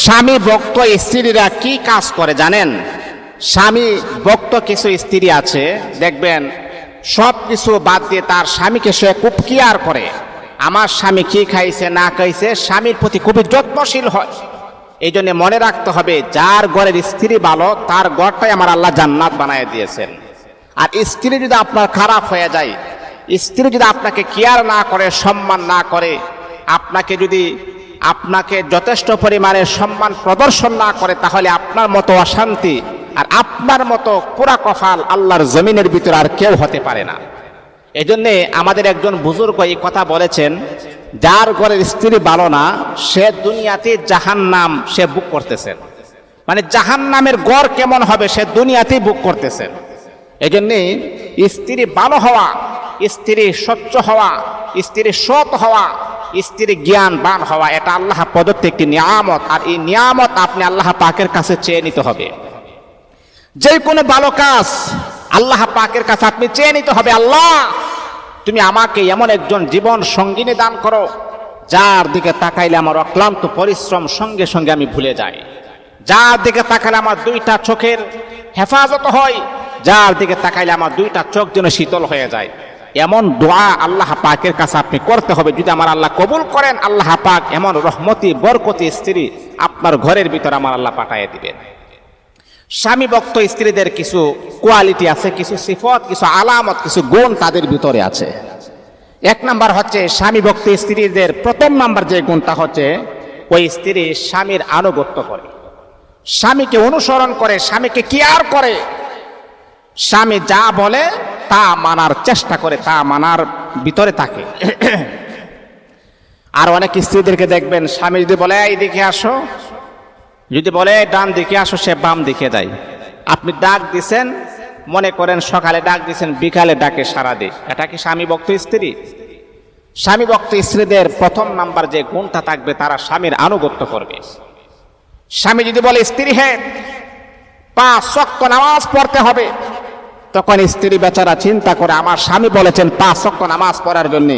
স্বামী ভক্ত স্ত্রীরা কি কাজ করে জানেন? স্বামী ভক্ত কিছু স্ত্রী আছে, দেখবেন, সব কিছু বাদ দিয়ে তার স্বামীকে সে খুব কেয়ার করে। আমার স্বামী কি খাইছে, না খাইছে, স্বামীর প্রতি খুবই যত্নশীল হয়। এই জন্য মনে রাখতে হবে, যার ঘরের স্ত্রী ভালো, তার ঘরটাই আমার আল্লাহ জান্নাত বানায় দিয়েছেন। আর স্ত্রী যদি আপনার খারাপ হয়ে যায়, স্ত্রী যদি আপনাকে কেয়ার না করে, সম্মান না করে, আপনাকে যদি আপনাকে যথেষ্ট পরিমাণে সম্মান প্রদর্শন না করে, তাহলে আপনার মতো অশান্তি আর আপনার মতো পুরা কফাল আল্লাহর জমিনের ভিতরে আর কেউ হতে পারে না। এই জন্যে আমাদের একজন বুজুর্গ এই কথা বলেছেন, যার ঘরের স্ত্রী ভালো না, সে দুনিয়াতে জাহান নাম সে বুক করতেছেন। মানে জাহান নামের গড় কেমন হবে সে দুনিয়াতেই বুক করতেছেন। এই জন্যে স্ত্রী ভালো হওয়া, স্ত্রী স্বচ্ছ হওয়া, স্ত্রী সৎ হওয়া স্ত্রী জ্ঞানবান হওয়া, এটা আল্লাহ প্রদত্ত একটি নিয়ামত, আর এই নিয়ামত আপনি আল্লাহ পাকের কাছে চেয়ে নিতে হবে। যে কোনো ভালো কাজ আল্লাহ পাকের কাছে আপনি চেয়ে নিতে হবে, আল্লাহ, তুমি আমাকে এমন একজন জীবন সঙ্গিনী দান করো, যার দিকে তাকাইলে আমার অক্লান্ত পরিশ্রম সঙ্গে সঙ্গে আমি ভুলে যাই। যার দিকে তাকাইলে আমার দুইটা চোখের হেফাজত হয়, যার দিকে তাকাইলে আমার দুইটা চোখ যেন শীতল হয়ে যায়। এমন দোয়া আল্লাহ পাকের কাছে আপনি করতে হবে। যদি আমার আল্লাহ কবুল করেন, আল্লাহ পাক এমন রহমতি, বরকতি স্ত্রী আপনার ঘরের ভিতর আমার আল্লাহ পাঠাইয়ে দিবেন। স্বামী ভক্ত স্ত্রীদের কিছু কোয়ালিটি আছে, কিছু সিফত, কিছু আলামত, কিছু গুণ তাদের ভিতরে আছে। এক নাম্বার হচ্ছে স্বামী ভক্ত স্ত্রীদের প্রথম নাম্বার যে গুণটা হচ্ছে, ওই স্ত্রী স্বামীর আনুগত্য করে। স্বামীকে অনুসরণ করে, স্বামীকে কেয়ার করে। স্বামী যা বলে তা মানার চেষ্টা করে, তা মানার ভিতরে থাকে। আর অনেক স্ত্রীদেরকে দেখবেন, স্বামী যদি বলে, এই দিকে আসো। যদি বলে, ডান দিকে আসো, সে বাম দিকে দেয় আপনি ডাক দিছেন, মনে করেন সকালে ডাক দিছেন, বিকালে ডাকে সারা দিন এটা কি স্বামী ভক্ত স্ত্রী? স্বামী ভক্ত স্ত্রীদের প্রথম নাম্বার যে গুণটা থাকবে, তারা স্বামীর আনুগত্য করবে। স্বামী যদি বলে, স্ত্রী হ্যাঁ পাঁচ শক্ত নামাজ পড়তে হবে। তখন স্ত্রী বেচারা চিন্তা করে, আমার স্বামী বলেছেন পাঁচ শক্ত নামাজ পড়ার জন্য।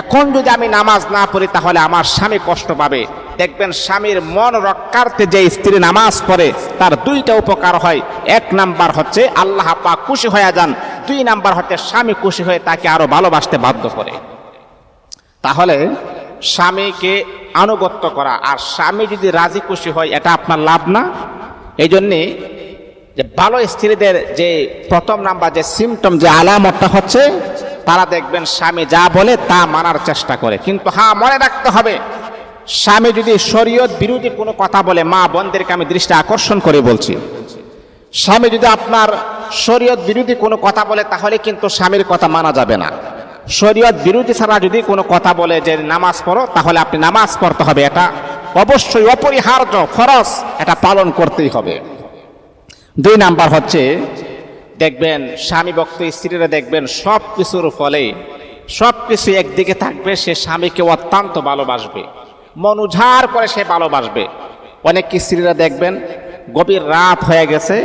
এখন যদি আমি নামাজ না পড়ি, তাহলে আমার স্বামী কষ্ট পাবে। দেখবেন স্বামীর মন রক্ষার্থে যে স্ত্রী নামাজ পড়ে, তার দুইটা উপকার হয়। এক নাম্বার হচ্ছে, আল্লাহ পাক খুশি হয়ে যান। দুই নাম্বার হচ্ছে, স্বামী খুশি হয়ে তাকে আরও ভালোবাসতে বাধ্য করে। তাহলে স্বামীকে আনুগত্য করা, আর স্বামী যদি রাজি খুশি হয়, এটা আপনার লাভ না। এই জন্যে যে ভালো স্ত্রীদের যে প্রথম নাম্বার, যে সিমটম যে আলামতটা হচ্ছে, তারা দেখবেন স্বামী যা বলে তা মানার চেষ্টা করে। কিন্তু হ্যাঁ মনে রাখতে হবে, স্বামী যদি শরীয়ত বিরোধী কোনো কথা বলে, মা বোনদেরকে আমি দৃষ্টি আকর্ষণ করে বলছি। স্বামী যদি আপনার শরীয়ত বিরোধী কোনো কথা বলে, তাহলে কিন্তু স্বামীর কথা মানা যাবে না। শরীয়ত বিরোধী ছাড়া যদি কোনো কথা বলে যে নামাজ পড়ো, তাহলে আপনি নামাজ পড়তে হবে। এটা অবশ্যই অপরিহার্য খরচ এটা পালন করতেই হবে। দুই নাম্বার হচ্ছে, দেখবেন স্বামী ভক্ত স্ত্রীরা দেখবেন সব কিছুর ফলে সব কিছু একদিকে থাকবে, সে স্বামীকে অত্যন্ত ভালোবাসবে। মন উজাড় করে সে ভালোবাসবে। অনেক স্ত্রীরা দেখবেন গভীর রাত হয়ে গেছে,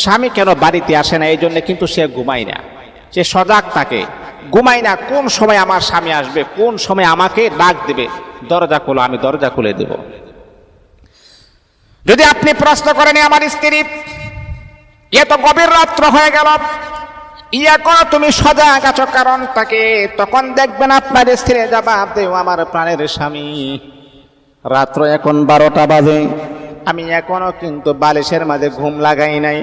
স্বামী কেন বাড়িতে আসে না? এই জন্য কিন্তু সে ঘুমায় না। সে সজাগ থাকে। ঘুমায় না, কোন সময় আমার স্বামী আসবে, কোন সময় আমাকে ডাক দেবে? দরজা খুলো, আমি দরজা খুলে দেব। যদি আপনি প্রশ্ন করেন আমার স্ত্রী এত গভীর রাত্র হয়ে গেল। ইয়া করো তুমি সজাগ আছো, কারণ তাকে তখন দেখবেন আপনার স্ত্রী জবাব দেও, আমার প্রাণের স্বামী। রাত্র এখন বারোটা বাজে। আমি এখনও কিন্তু বালিশের মাঝে ঘুম লাগাই নাই।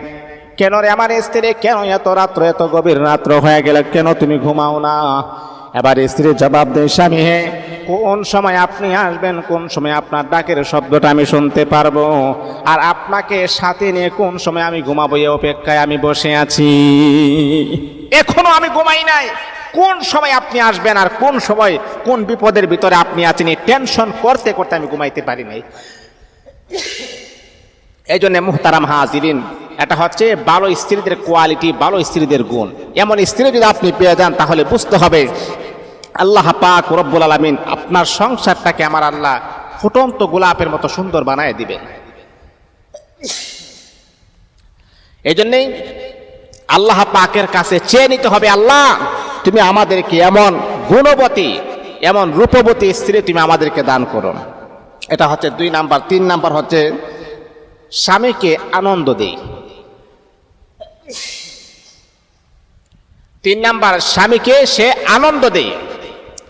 কেন রে আমার স্ত্রী, কেন এত রাত্র, এত গভীর রাত্র হয়ে গেল, কেন তুমি ঘুমাও না? এবার স্ত্রী জবাব দেয়, স্বামী হে কোন সময় আপনি আসবেন, কোন সময় আপনার ডাকের শব্দটা আমি শুনতে পারব? আর আপনাকে সাথে নিয়ে কোন সময় আমি ঘুমাবো? এই অপেক্ষায় আমি বসে আছি। এখনও আমি ঘুমাই নাই। কোন সময় আপনি আসবেন আর কোন সময়, কোন বিপদের ভিতরে আপনি আছেন, এই টেনশন করতে করতে আমি ঘুমাইতে পারি নাই। এই জন্য মুহতারাম হাজিরিন, এটা হচ্ছে ভালো স্ত্রীদের কোয়ালিটি ভালো স্ত্রীদের গুণ। এমন স্ত্রী যদি আপনি পেয়ে যান, তাহলে বুঝতে হবে আল্লাহ পাক রব্বুল আলমিন আপনার সংসারটাকে আমার আল্লাহ ফুটন্ত গোলাপের মতো সুন্দর বানায় দিবেন। এই জন্যেই আল্লাহ পাকের কাছে চেয়ে নিতে হবে, আল্লাহ, তুমি আমাদেরকে এমন গুণবতী, এমন রূপবতী স্ত্রী তুমি আমাদেরকে দান করো। এটা হচ্ছে দুই নাম্বার। তিন নাম্বার হচ্ছে স্বামীকে আনন্দ দেই। তিন নাম্বার, স্বামীকে সে আনন্দ দেয়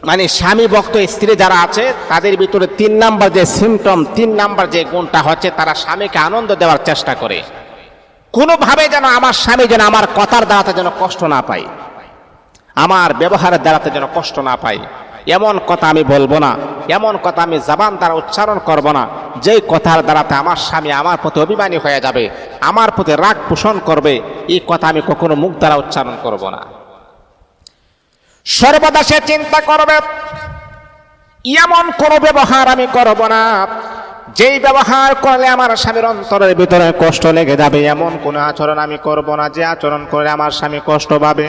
মানে স্বামী ভক্ত, স্ত্রী যারা আছে, তাদের ভিতরে তিন নাম্বার যে সিমটম তিন নাম্বার যে গুণটা হচ্ছে, তারা স্বামীকে আনন্দ দেওয়ার চেষ্টা করে। কোনোভাবে যেন আমার স্বামী যেন আমার কথার দ্বারাতে যেন কষ্ট না পায়, আমার ব্যবহারের দ্বারাতে যেন কষ্ট না পায়। এমন কথা আমি বলব না, এমন কথা আমি জবান দ্বারা উচ্চারণ করব না, যেই কথার দ্বারাতে আমার স্বামী আমার প্রতি অভিমানী হয়ে যাবে, আমার প্রতি রাগ পোষণ করবে, এই কথা আমি কখনো মুখ দ্বারা উচ্চারণ করব না। সর্বদা সে চিন্তা করবে, এমন কোনো ব্যবহার আমি করব না। যেই ব্যবহার করলে আমার স্বামীর অন্তরের ভিতরে কষ্ট লেগে যাবে, এমন কোনো আচরণ আমি করব না যে আচরণ করলে আমার স্বামী কষ্ট পাবে।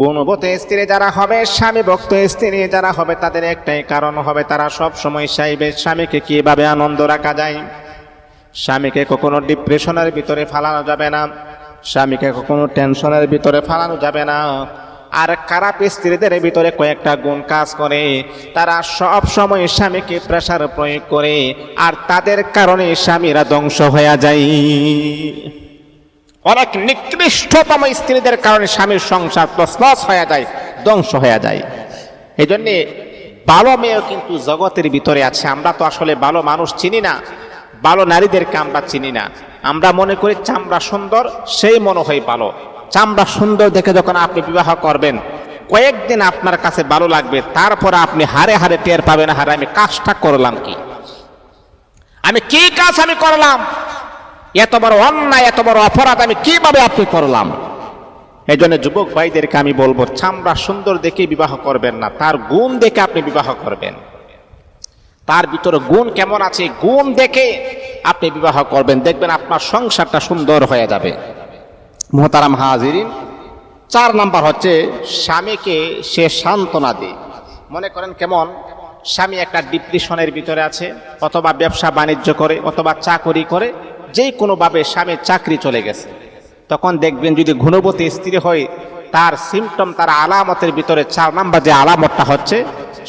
গুণবত স্ত্রী যারা হবে স্বামী ভক্ত স্ত্রী যারা হবে, তাদের একটাই কারণ হবে তারা সব সময় চাইবে স্বামীকে কীভাবে আনন্দ রাখা যায়। স্বামীকে কখনো ডিপ্রেশনের ভিতরে ফালানো যাবে না। স্বামীকে কখনো টেনশনের ভিতরে ফালানো যাবে না। আর খারাপ স্ত্রীদের ভিতরে কয়েকটা গুণ কাজ করে। তারা সব সময় স্বামীকে প্রেশার প্রয়োগ করে, আর তাদের কারণে স্বামীরা ধ্বংস হয়ে যায়। অনেক নিকৃষ্টতম স্ত্রীদের কারণে স্বামীর সংসার তসলস হয়ে যায়, ধ্বংস হয়ে যায়। এই জন্যে ভালো মেয়েও কিন্তু জগতের ভিতরে আছে। আমরা তো আসলে ভালো মানুষ চিনি না, ভালো নারীদেরকে আমরা চিনি না। আমরা মনে করি চামড়া সুন্দর, সেই মনে হয় ভালো। চামড়া সুন্দর দেখে যখন আপনি বিবাহ করবেন, কয়েকদিন আপনার কাছে ভালো লাগবে, তারপর আপনি হারে হারে টের পাবেন হারে আমি কাজটা করলাম কি? আমি কি কাজ আমি করলাম? এত বড় অন্যায়, এত বড় অপরাধ আমি কীভাবে আপনি করলাম? এই জন্য যুবক ভাইদেরকে আমি বলব, চামড়া সুন্দর দেখে বিবাহ করবেন না, তার গুণ দেখে আপনি বিবাহ করবেন। তার ভিতরে গুণ কেমন আছে? গুণ দেখে আপনি বিবাহ করবেন। দেখবেন আপনার সংসারটা সুন্দর হয়ে যাবে। মোহতারাম হাজিরিন, চার নাম্বার হচ্ছে স্বামীকে সে সান্ত্বনা দেয়। মনে করেন কেমন? স্বামী একটা ডিপ্রেশনের ভিতরে আছে, অথবা ব্যবসা বাণিজ্য করে, অথবা চাকরি করে যেই কোনোভাবে স্বামীর চাকরি চলে গেছে। তখন দেখবেন যদি গুণবতী স্ত্রী হয়, তার সিমটম তার আলামতের ভিতরে চার নাম্বার যে আলামতটা হচ্ছে,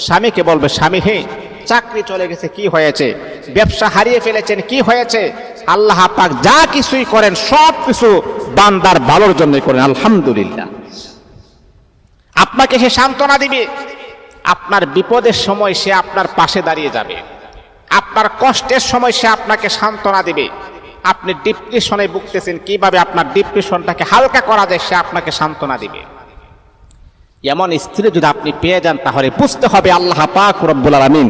স্বামীকে বলবে, স্বামী হে চাকরি চলে গেছে, কি হয়েছে? ব্যবসা হারিয়ে ফেলেছেন, কি হয়েছে? আল্লাহ পাক যা কিছুই করেন, সব কিছু বান্দার ভালোর জন্যই করেন, আলহামদুলিল্লাহ। আপনাকে সে সান্ত্বনা দিবে, আপনার বিপদের সময় সে আপনার পাশে দাঁড়িয়ে যাবে। আপনার কষ্টের সময় সে আপনাকে সান্ত্বনা দিবে। আপনি ডিপ্রেশনে ভুগতেছেন, কীভাবে আপনার ডিপ্রেশনটাকে হালকা করা যায়, সে আপনাকে সান্ত্বনা দিবে। এমন স্ত্রী যদি আপনি পেয়ে যান, তাহলে বুঝতে হবে আল্লাহ পাক রব্বুল আলামিন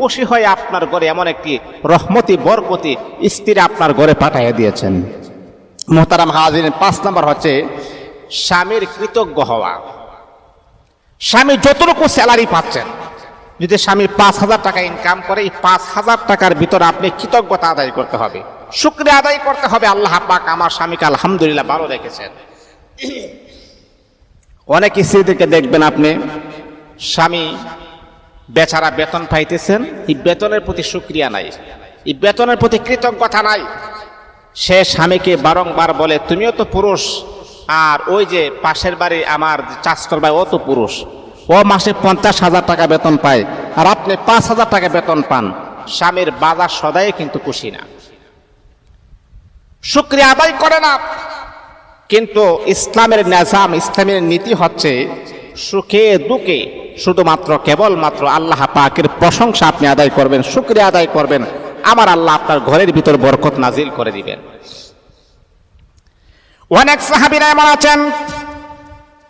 খুশি হয়ে আপনার ঘরে এমন একটি রহমতি, বরকতি স্ত্রী আপনার ঘরে পাঠিয়ে দিয়েছেন। মোহতারাম হাজির পাঁচ নম্বর হচ্ছে স্বামীর কৃতজ্ঞ হওয়া। স্বামী যতটুকু স্যালারি পাচ্ছেন, যদি স্বামী পাঁচ হাজার টাকা ইনকাম করে, এই পাঁচ হাজার টাকার ভিতরে আপনি কৃতজ্ঞতা আদায় করতে হবে। শুক্রিয়া আদায় করতে হবে, আল্লাহ পাক আমার স্বামীকে আলহামদুলিল্লাহ ভালো রেখেছেন। অনেক স্ত্রীদেরকে দেখবেন আপনি, স্বামী বেচারা বেতন পাইতেছেন, এই বেতনের প্রতি সুক্রিয়া নাই। এই বেতনের প্রতি কৃতজ্ঞতা নাই। সে স্বামীকে বারংবার বলে, তুমিও তো পুরুষ, আর ওই যে পাশের বাড়ি আমার চাষকর ভাই, ও তো পুরুষ। ও মাসে পঞ্চাশ হাজার টাকা বেতন পায়, আর আপনি পাঁচ হাজার টাকা বেতন পান। স্বামীর বাজার সদাই কিন্তু খুশি না। শুক্রিয়া আদায় করে না। কিন্তু ইসলামের নাজাম, ইসলামের নীতি হচ্ছে সুখে, দুঃখে। শুধুমাত্র কেবলমাত্র আল্লাহ পাকের প্রশংসা আপনি আদায় করবেন, শুক্রিয়া আদায় করবেন। আমার আল্লাহ আপনার ঘরের ভিতর বরকত নাজিল করে দিবেন। অনেক সাহাবিরা এমন আছেন,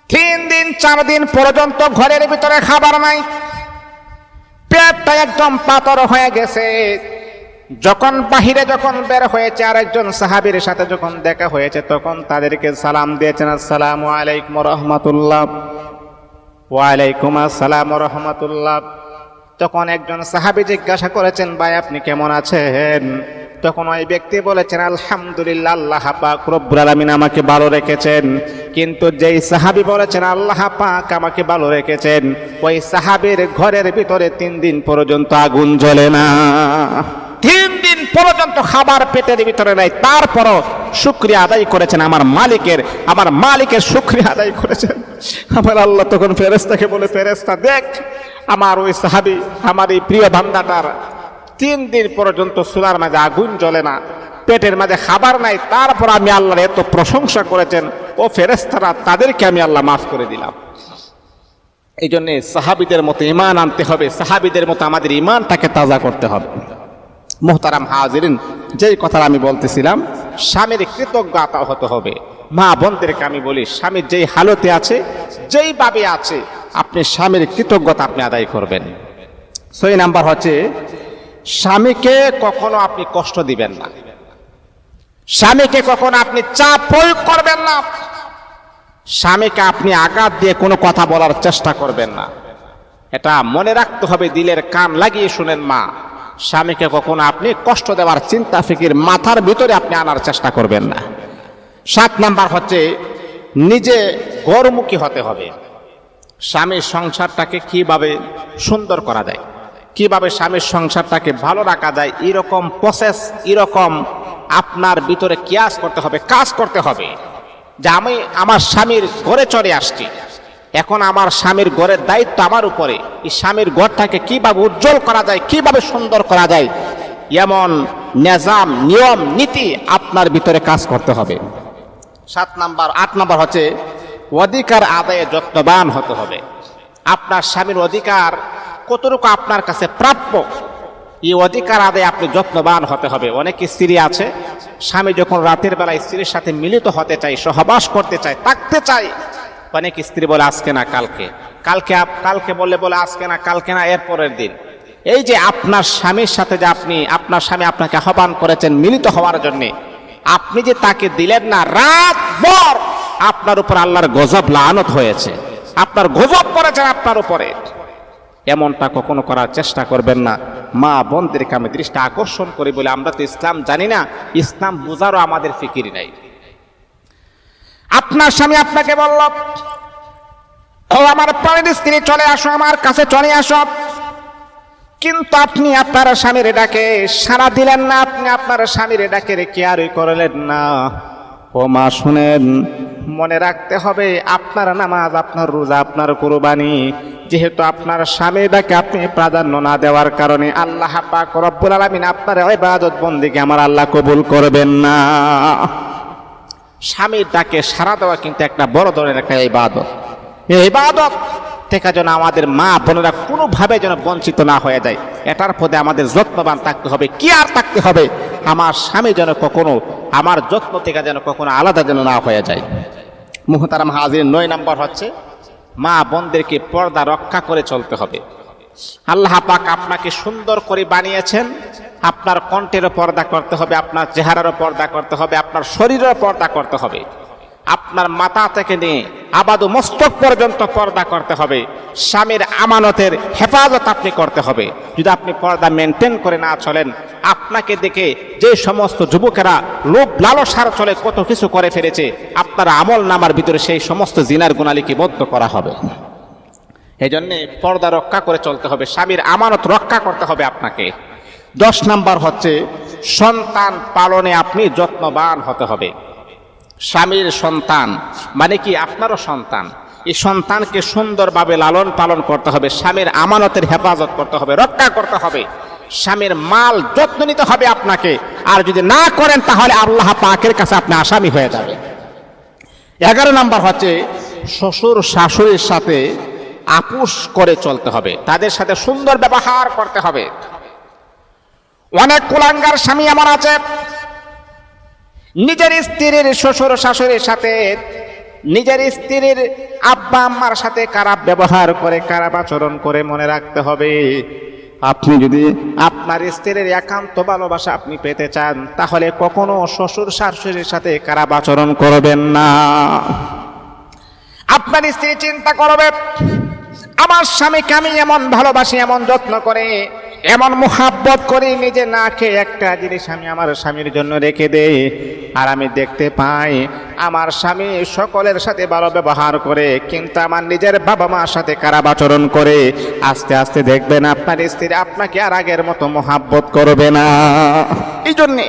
তিন দিন, চার দিন পর্যন্ত ঘরের ভিতরে খাবার নাই। পেটটা একদম পাতর হয়ে গেছে। যখন বাহিরে যখন বের হয়েছে, আরেকজন সাহাবীর সাথে যখন দেখা হয়েছে, তখন তাদেরকে সালাম দিয়েছেন, আসসালামু আলাইকুম রহমতুল্লাহ। ওয়ালাইকুম আসসালাম রহমতুল্লাহ। তখন একজন সাহাবী জিজ্ঞাসা করেছেন, ভাই, আপনি কেমন আছেন? তখন ওই ব্যক্তি বলেছেন, আলহামদুলিল্লাহ, আল্লাহ পাক রব্বুল আলামিন আমাকে ভালো রেখেছেন। কিন্তু যেই সাহাবী বলেছেন, আল্লাহ পাক আমাকে ভালো রেখেছেন, ওই সাহাবীর ঘরের ভিতরে তিন দিন পর্যন্ত আগুন জ্বলে না। তিন দিন পর্যন্ত খাবার পেটের ভিতরে নাই। তারপরও শুক্রিয়া আদায় করেছেন আমার মালিকের আমার মালিকের শুক্রিয়া আদায় করেছেন। আমার আল্লাহ তখন ফেরেস্তাকে বলে ফেরেস্তা দেখ, আমার ওই সাহাবি, আমার এই প্রিয় বান্দাটার তিন দিন পর্যন্ত চুলার মাঝে আগুন জ্বলে না, পেটের মাঝে খাবার নাই, তারপর আমি আল্লাহর এত প্রশংসা করেছেন। ও ফেরেস্তারা তাদেরকে আমি আল্লাহ মাফ করে দিলাম। এই জন্যে সাহাবিদের মতো ইমান আনতে হবে, সাহাবিদের মতো আমাদের ইমানটাকে তাজা করতে হবে। মোহতারাম হাজিরিন, যেই কথা আমি বলতেছিলাম, স্বামীর কৃতজ্ঞতা হতে হবে। মা বোনদেরকে আমি বলি, স্বামীর যেই হালতে আছে যেইভাবে আছে, আপনি স্বামীর কৃতজ্ঞতা আপনি আদায় করবেন। ছয় নাম্বার হচ্ছে, স্বামীকে কখনো আপনি কষ্ট দিবেন না। স্বামীকে কখনো আপনি চাপ প্রয়োগ করবেন না। স্বামীকে আপনি আঘাত দিয়ে কোনো কথা বলার চেষ্টা করবেন না। এটা মনে রাখতে হবে, দিলের কান লাগিয়ে শুনেন মা। স্বামীকে কখনো আপনি কষ্ট দেওয়ার চিন্তা, ফিকির মাথার ভিতরে আপনি আনার চেষ্টা করবেন না। সাত নাম্বার হচ্ছে, নিজে গৌরমুখী হতে হবে। স্বামীর সংসারটাকে কীভাবে সুন্দর করা যায়, কীভাবে স্বামীর সংসারটাকে ভালো রাখা যায়, এরকম প্রসেস এরকম আপনার ভিতরে কিয়াস করতে হবে, কাজ করতে হবে। যে আমি আমার স্বামীর ঘরে চলে আসছি এখন আমার স্বামীর ঘরের দায়িত্ব আমার উপরে। এই স্বামীর ঘরটাকে কীভাবে উজ্জ্বল করা যায়, কীভাবে সুন্দর করা যায়, এমন নিজাম, নিয়ম, নীতি আপনার ভিতরে কাজ করতে হবে। সাত নাম্বার, আট নাম্বার হচ্ছে, অধিকার আদায়ে যত্নবান হতে হবে। আপনার স্বামীর অধিকার কতটুকু আপনার কাছে প্রাপ্য, এই অধিকার আদায় আপনি যত্নবান হতে হবে। অনেক স্ত্রী আছে, স্বামী যখন রাতের বেলায় স্ত্রীর সাথে মিলিত হতে চায়, সহবাস করতে চায়, থাকতে চায় অনেক স্ত্রী বলে, আজকে না, কালকে কালকে কালকে বললে বলে, আজকে না, কালকে না, এর পরের দিন এই যে আপনার স্বামীর সাথে যে আপনি, আপনার স্বামী আপনাকে আহ্বান করেছেন মিলিত হওয়ার জন্যে, আপনি যে তাকে দিলেন না, রাত ভর আপনার উপর আল্লাহর গজব লানত হয়েছে। আপনার গজব পড়েছেন আপনার উপরে। এমনটা কখনো করার চেষ্টা করবেন না। মা বোনদেরকে আমি দৃষ্টি আকর্ষণ করি বলে আমরা তো ইসলাম জানি না। ইসলাম বোঝারও আমাদের ফিকির নাই। আপনার স্বামী আপনাকে বলল, ও আমার প্রাণের স্ত্রী চলে আসো, আমার কাছে চলে আসো। কিন্তু আপনি আপনার স্বামীর ডাকে সারা দিলেন না, আপনি আপনার স্বামীর ডাকে কেয়ারই করলেন না। ও মা, শুনেন, মনে রাখতে হবে, আপনার নামাজ, আপনার রোজা, আপনার কোরবানি, যেহেতু আপনার স্বামীর ডাকে আপনি প্রাধান্য না দেওয়ার কারণে আল্লাহ পাক রব্বুল আলামিন আপনার ইবাদত বন্দিকে আমার আল্লাহ কবুল করবেন না। স্বামীর ডাকে সারা দেওয়া কিন্তু একটা বড় ধরনের একটা ইবাদত। ইবাদত থেকে যেন আমাদের মা বোনেরা কোনোভাবে যেন বঞ্চিত না হয়ে যায়। এটার পদে আমাদের যত্নবান থাকতে হবে কি আর থাকতে হবে। আমার স্বামী যেন কখনো, আমার যত্ন থেকে যেন কখনো আলাদা যেন না হয়ে যায়। মুহতারাম হাজির নয় নাম্বার হচ্ছে, মা বোনদেরকে পর্দা রক্ষা করে চলতে হবে। আল্লাহ পাক আপনাকে সুন্দর করে বানিয়েছেন। আপনার কণ্ঠেরও পর্দা করতে হবে, আপনার চেহারারও পর্দা করতে হবে, আপনার শরীরেরও পর্দা করতে হবে। আপনার মাথা থেকে নিয়ে আবাদু মস্তক পর্যন্ত পর্দা করতে হবে। স্বামীর আমানতের হেফাজত আপনি করতে হবে। যদি আপনি পর্দা মেনটেন করে না চলেন, আপনাকে দেখে যে সমস্ত যুবকেরা লোভ লালসার চলে কত কিছু করে ফেলেছে, আপনার আমল নামার ভিতরে সেই সমস্ত জিনার গুণালিকে বদ্ধ করা হবে। এই জন্যে পর্দা রক্ষা করে চলতে হবে, স্বামীর আমানত রক্ষা করতে হবে আপনাকে। দশ নাম্বার হচ্ছে, সন্তান পালনে আপনি যত্নবান হতে হবে। স্বামীর সন্তান মানে কি আপনারও সন্তান। এই সন্তানকে সুন্দরভাবে লালন পালন করতে হবে, স্বামীর আমানতের হেফাজত করতে হবে, রক্ষা করতে হবে। স্বামীর মাল যত্ন নিতে হবে আপনাকে, আর যদি না করেন তাহলে আল্লাহ পাকের কাছে আপনি আসামি হয়ে যাবে এগারো নাম্বার হচ্ছে, শ্বশুর শাশুড়ির সাথে আপুস করে চলতে হবে। তাদের সাথে সুন্দর ব্যবহার করতে হবে। অনেক কুলাঙ্গার স্বামী এমন আছে। নিজের স্ত্রীর শ্বশুর শাশুড়ির সাথে, নিজের স্ত্রীর আব্বা আম্মার সাথে খারাপ ব্যবহার করে, খারাপ আচরণ করে মনে রাখতে হবে। আপনি যদি আপনার স্ত্রীর একান্ত ভালোবাসা আপনি পেতে চান, তাহলে কখনো শ্বশুর শাশুড়ির সাথে খারাপ আচরণ করবেন না। আপনার স্ত্রী চিন্তা করবে আমার স্বামীকে আমি এমন ভালোবাসি, এমন যত্ন করে, এমন মোহাব্বত করে নিজে না খেয়ে একটা জিনিস আমি আমার স্বামীর জন্য রেখে দেই। আর আমি দেখতে পাই, আমার স্বামী সকলের সাথে ভালো ব্যবহার করে, কিন্তু আমার নিজের বাবা মার সাথে খারাপ আচরণ করে। আস্তে আস্তে দেখবেন আপনার স্ত্রী আপনাকে আর আগের মতো মোহাব্বত করবে না। এই জন্যে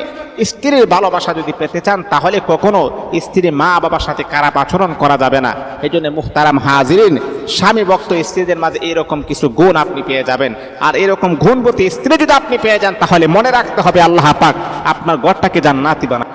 স্ত্রীর ভালোবাসা যদি পেতে চান, তাহলে কখনো স্ত্রী মা বাবার সাথে খারাপ আচরণ করা যাবে না। এই জন্য মুখতারাম হাজিরিন, স্বামী ভক্ত স্ত্রীদের মাঝে এরকম কিছু গুণ আপনি পেয়ে যাবেন। আর এরকম গুণবতী স্ত্রী যদি আপনি পেয়ে যান, তাহলে মনে রাখতে হবে আল্লাহ পাক আপনার ঘরটাকে জান্নাতি বানা